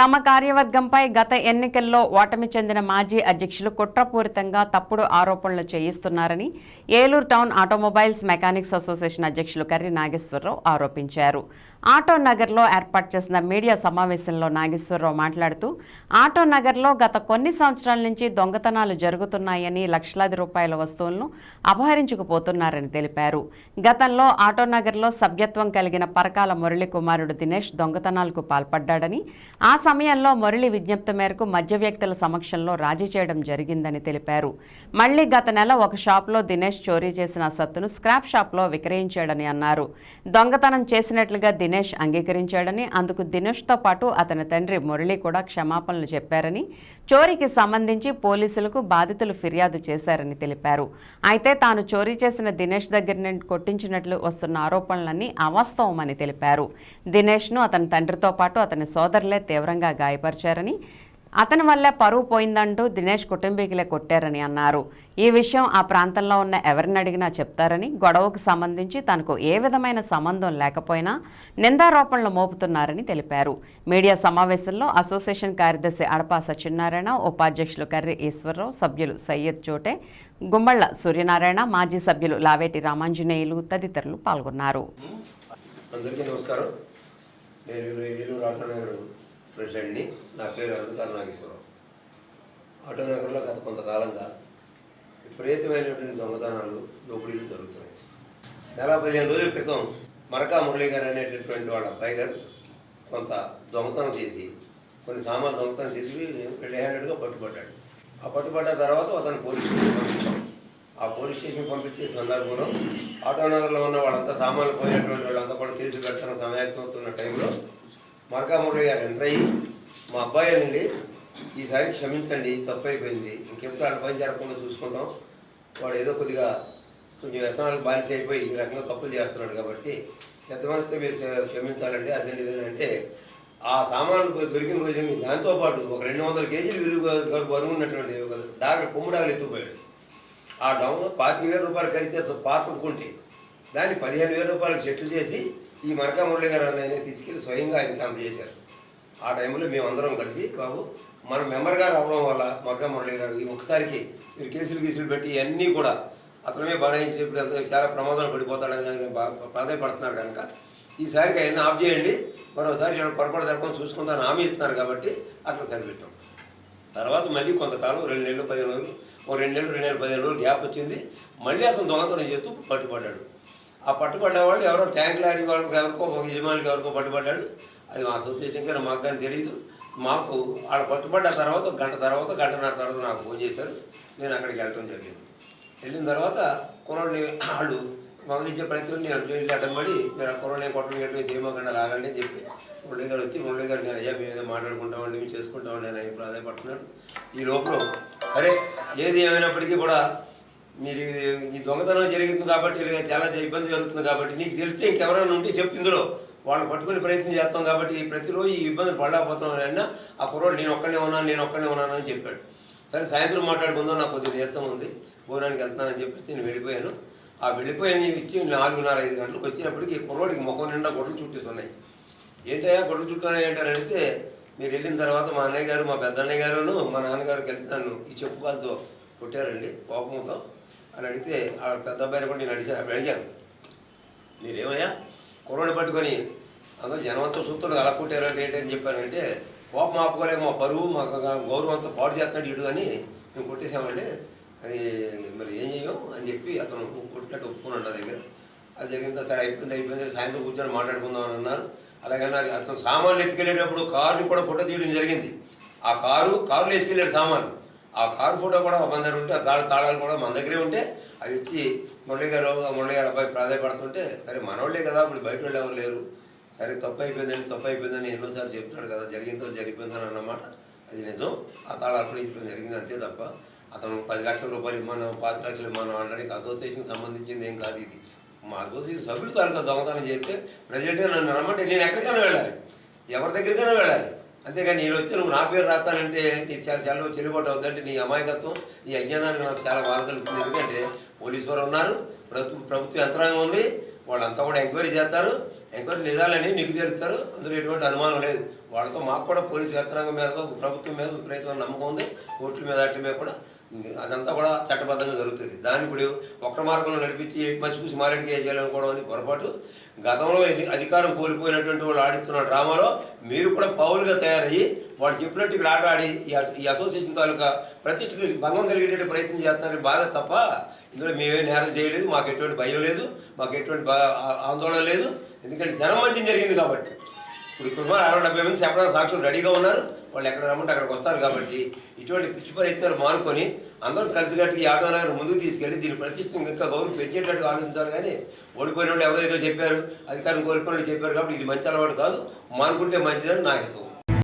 తమ కార్యవర్గంపై గత ఎన్నికల్లో ఓటమి చెందిన మాజీ అధ్యక్షులు కుట్రపూరితంగా తప్పుడు ఆరోపణలు చేయిస్తున్నారని Eluru town automobiles mechanics association అధ్యక్షులు కర్రి నాగేశ్వరరావు ఆరోపించారు. ఆటో నగర్లో ఏర్పాటు చేసిన మీడియా సమావేశంలో నాగేశ్వరరావు మాట్లాడుతూ ఆటో నగర్లో గత కొన్ని సంవత్సరాల నుంచి దొంగతనాలు జరుగుతున్నాయని లక్షలాది రూపాయల వస్తువులను అపహరించుకుపోతున్నారని తెలిపారు. గతంలో ఆటో నగర్లో సభ్యత్వం కలిగిన పరకాల మురళి కుమారుడు దినేష్ దొంగతనాలకు పాల్పడ్డాడని ఆ సమయంలో మురళి విజ్ఞప్తి మేరకు మధ్య వ్యక్తుల సమక్షంలో రాజీ చేయడం జరిగిందని తెలిపారు. మళ్ళీ గత నెల ఒక షాప్లో దినేష్ చోరీ చేసిన సత్తును స్క్రాప్ షాప్లో విక్రయించాడని అన్నారు. దొంగతనం చేసినట్లుగా దినేష్ అంగీకరించాడని అందుకు దినేష్తో పాటు అతని తండ్రి మురళి కూడా క్షమాపణలు చెప్పారని చోరీకి సంబంధించి పోలీసులకు బాధితులు ఫిర్యాదు చేశారని తెలిపారు. అయితే తాను చోరీ చేసిన దినేష్ దగ్గర నుండి కొట్టించినట్లు వస్తున్న ఆరోపణలన్నీ అవాస్తవమని తెలిపారు. దినేష్ను అతని తండ్రితో పాటు అతని సోదరులే తీవ్రంగా గాయపరిచారని అతని వల్ల పరువు పోయిందంటూ దినేష్ కుటుంబీకులే కొట్టారని అన్నారు. ఈ విషయం ఆ ప్రాంతంలో ఉన్న ఎవరిని అడిగినా చెప్తారని గొడవకు సంబంధించి తనకు ఏ విధమైన సంబంధం లేకపోయినా నిందారోపణలు మోపుతున్నారని తెలిపారు. మీడియా సమావేశంలో అసోసియేషన్ కార్యదర్శి అడపా సత్యనారాయణ ఉపాధ్యక్షులు కర్రి ఈశ్వరరావు సభ్యులు సయ్యద్ చోటే గుమ్మళ్ళ సూర్యనారాయణ మాజీ సభ్యులు లావేటి రామాంజనేయులు తదితరులు పాల్గొన్నారు. అందరికీ నమస్కారం. నేను ఏలూరు ప్రెసిడెంట్ని నా పేరు అరుణకాల నాగేశ్వరరావు ఆటోనగర్లో గత కొంతకాలంగా విపరీతమైనటువంటి దొంగతనాలు దోపిడీలు జరుగుతున్నాయి. నెల పదిహేను రోజుల క్రితం మరకా మురళి గారు అనేటటువంటి వాళ్ళ అబ్బాయి గారు కొంత దొంగతనం చేసి కొన్ని సామాన్లు దొంగతనం చేసి వెళ్ళి హ్యాండెడ్గా పట్టుబడ్డాడు. ఆ పట్టుబడ్డ తర్వాత అతను పోలీస్ స్టేషన్ పంపించాం. ఆ పోలీస్ స్టేషన్ పంపించే సందర్భంలో ఆటోనగర్లో ఉన్న వాళ్ళంతా సామాన్లు పోయినటువంటి వాళ్ళంతా కూడా కేసులు పెడుతున్న సమయాత్మవుతున్న టైంలో మరకా గారు ఎంటర్ అయ్యి మా అబ్బాయి నుండి ఈసారి క్షమించండి తప్పు అయిపోయింది ఇంకెప్పుడు వాళ్ళ పని జరగకుండా చూసుకుంటాం. వాడు ఏదో కొద్దిగా కొంచెం వ్యసనాలకు బానిస అయిపోయి ఈ రకంగా తప్పులు చేస్తున్నాడు కాబట్టి పెద్ద మనసుతో మీరు క్షమించాలండి అదండి ఇదండి అంటే ఆ సామాన్లు దొరికిన రోజు మీ దాంతోపాటు ఒక రెండు వందల కేజీలు విలువ బరువు ఉన్నటువంటి ఒక డాక్టర్ కుమ్మడాలు ఎత్తుకుపోయాడు. ఆ డౌన్ పాతిక వేల రూపాయలు ఖరీదు పాతకుంటే దాన్ని పదిహేను వేల రూపాయలకు సెటిల్ చేసి ఈ మరకా మురళి గారు అన్న తీసుకెళ్ళి స్వయంగా ఆయనకి అందజేశారు చేశారు. ఆ టైంలో మేమందరం కలిసి బాబు మన మెంబర్ గారు వల్ల మరకా మురళి గారు ఈ ఒక్కసారికి మీరు కేసులు గీసులు పెట్టి ఇవన్నీ కూడా అతనే బనాయించి ఇప్పుడు అంత చాలా ప్రమాదాలు పడిపోతాడని ఆయన బాగా ప్రాధాయపడుతున్నారు కనుక ఈసారికి ఆయన ఆఫ్ చేయండి మరోసారి పొరపాటు జరగకుండా చూసుకుంటాను హామీ ఇస్తున్నారు కాబట్టి అట్లా సరిపెట్టాం. తర్వాత మళ్ళీ కొంతకాలం రెండు నెలలు పదిహేను రోజులు ఓ రెండు నెలలు రెండు నెలలు పదిహేను రోజులు గ్యాప్ వచ్చింది. మళ్ళీ అతను దొంగతనం చేస్తూ పట్టుబడ్డాడు. ఆ పట్టుబడిన వాళ్ళు ఎవరో ట్యాంక్ లారీ వాళ్ళకి ఎవరికో ఒక యజమానికి ఎవరికో పట్టుబడ్డాడు. అది మా అసోసియేషన్ కానీ మాకు కానీ తెలియదు మాకు వాళ్ళ పట్టుబడ్డ తర్వాత గంట తర్వాత గంటన్నర తర్వాత నాకు ఫోన్ చేశారు. నేను అక్కడికి వెళ్ళటం జరిగింది. వెళ్ళిన తర్వాత కుర్రోడిని వాళ్ళు మమ్మల్ని ప్రయత్నం నేను అడ్డు వెళ్ళి అడ్డం పడి మీరు కుర్రోడిని కొట్టడం గట్టడం చేయమకుండా లాగండి అని చెప్పి మురళి గారు వచ్చి మురళి గారు నేను అయ్యా మేము ఏదో మాట్లాడుకుంటామండి మేము చేసుకుంటామండి అని అభిప్రాయపడుతున్నాడు ఈ లోపల సరే ఏది ఏమైనప్పటికీ కూడా మీరు ఈ దొంగతనం జరిగింది కాబట్టి చాలా ఇబ్బంది జరుగుతుంది కాబట్టి నీకు తెలిస్తే ఇంకెవరైనా ఉంటే చెప్పు ఇందులో. వాళ్ళు పట్టుకునే ప్రయత్నం చేస్తాం కాబట్టి ప్రతిరోజు ఈ ఇబ్బంది పడలేకపోతున్నాం అన్న ఆ కుర్రోడు నేను ఒక్కనే ఉన్నాను నేను ఒక్కనే ఉన్నాను అని చెప్పాడు. సరే సాయంత్రం మాట్లాడుకుందాం నాకు కొద్దిగా నీరసం ఉంది. భోజనానికి వెళ్తున్నానని చెప్పి నేను వెళ్ళిపోయాను. ఆ వెళ్ళిపోయిన వ్యక్తి నాలుగున్నర ఐదు గంటలకు వచ్చేటప్పటికి ఈ కుర్రోడికి ముఖం నిండా గొడ్లు చుట్టేస్తున్నాయి ఏంటయ్యా గొడ్లు చుట్టాయి ఏంటని అడిగితే మీరు వెళ్ళిన తర్వాత మా అన్నయ్య గారు మా పెద్దన్నయ్య గారును మా నాన్నగారు కలిసి నన్ను ఈ చెప్పుకాలతో కొట్టారండి కోపంతో. అని అడిగితే ఆ పెద్ద అబ్బాయిని కూడా నేను అడిగా అడిగాను. మీరేమయ్యా? కుర్రోని పట్టుకొని అందరూ జనమంతా చూస్తుండే అలా కొట్టారంటే ఏంటని చెప్పానంటే కోపం ఆపుకోలేక మా పరువు మా గౌరవంతో గౌరవం అంతా పాడు చేస్తున్నాడు ఇడు అని మేము కొట్టేసామండి అది మరి ఏం చేయం అని చెప్పి అతను కొట్టినట్టు ఒప్పుకున్నాడు నా దగ్గర. అది జరిగింది? సరే అయిపోయింది అయిపోయింది సాయంత్రం కూర్చొని మాట్లాడుకుందాం అని అన్నారు. అలాగన్నారు అతను సామాన్లు ఎత్తుకెళ్ళేటప్పుడు కారుని కూడా ఫోటో తీయడం జరిగింది. ఆ కారు కారులో వేసుకెళ్ళాడు సామాన్లు. ఆ కారు ఫోటో కూడా మన దగ్గర ఉంటే ఆ కారు తాళాలు కూడా మన దగ్గరే ఉంటే అది వచ్చి మురళి గారు మురళి గారు అబ్బాయి ప్రాధాయపడుతుంటే సరే మనోళ్ళే కదా ఇప్పుడు బయట వాళ్ళు ఎవరు లేరు. సరే తప్పు అయిపోయిందని తప్పు అయిపోయిందని ఎన్నోసార్లు చెప్తాడు కదా జరిగిందో జరిగిపోయిందని అన్నమాట అది నిజం. ఆ తాళాలు కూడా ఇప్పుడు జరిగింది అంతే తప్ప అతను పది లక్షల రూపాయలు ఇమ్మన్నాం పాతి లక్షలు ఇమ్మన్నాం అనడానికి అసోసియేషన్కి సంబంధించింది ఏం కాదు ఇది. మా అసోసియేషన్ సభ్యులు తాలూకా దొంగతనం చేస్తే ప్రజెంట్గా నన్ను రమ్మంటే నేను ఎక్కడికైనా వెళ్ళాలి. ఎవరి దగ్గరికైనా వెళ్ళాలి. అంతేగాని నేను వచ్చి నువ్వు నా పేరు రాస్తానంటే నీకు చాలా చాలా చెల్లుబాటు అవుతుందంటే నీ అమాయకత్వం నీ అజ్ఞానానికి నాకు చాలా బాధ కలుగుతుంది. ఎందుకంటే పోలీసు వారు ఉన్నారు ప్రభుత్వ ప్రభుత్వ యంత్రాంగం ఉంది వాళ్ళంతా కూడా ఎంక్వైరీ చేస్తారు. ఎంక్వైరీ నిజాలని నీకు తెలుస్తారు అందులో ఎటువంటి అనుమానం లేదు. వాళ్ళతో మాకు కూడా పోలీసు యంత్రాంగం మీద ప్రభుత్వం మీద విపరీతమైన నమ్మకం ఉంది కోర్టుల మీద వాటి మీద కూడా అదంతా కూడా చట్టబద్ధంగా జరుగుతుంది. దాన్ని ఇప్పుడు ఒక్క మార్గంలో నడిపించి మసిపూసి మారేడికి చేయాలనుకోవడం అని పొరపాటు. గతంలో ఇది అధికారం కోల్పోయినటువంటి వాళ్ళు ఆడిస్తున్న డ్రామాలో మీరు కూడా పౌరులుగా తయారయ్యి వాళ్ళు చెప్పినట్టు ఇక్కడ ఆట ఆడి ఈ అసోసియేషన్ తాలూకా ప్రతిష్టకి భంగం కలిగేట ప్రయత్నం చేస్తున్నారని బాధ తప్ప ఇందులో మేమే నేరం చేయలేదు. మాకు ఎటువంటి భయం లేదు. మాకు ఎటువంటి ఆందోళన లేదు. ఎందుకంటే జనం మంచి జరిగింది కాబట్టి. ఇప్పుడు కుటుంబాలు అరవై డెబ్బై మంది చెప్పడానికి సాక్షులు రెడీగా ఉన్నారు. వాళ్ళు ఎక్కడ రమ్మంటే అక్కడికి వస్తారు కాబట్టి ఇటువంటి పిచ్చి ప్రయత్నాలు మానుకొని అందరూ కలిసికట్టుగా ఈ ఆటో నగర్ ముందుకు తీసుకెళ్ళి దీని ప్రతిష్టం ఇంకా గౌరవం పెంచేటట్టుగా ఆలోచించాలి కానీ ఓడిపోయిన వాళ్ళు ఎవరో ఏదో చెప్పారు అధికారం కోల్పోయిన చెప్పారు కాబట్టి ఇది మంచి అలవాటు కాదు. మానుకుంటే మంచిదని నా హితం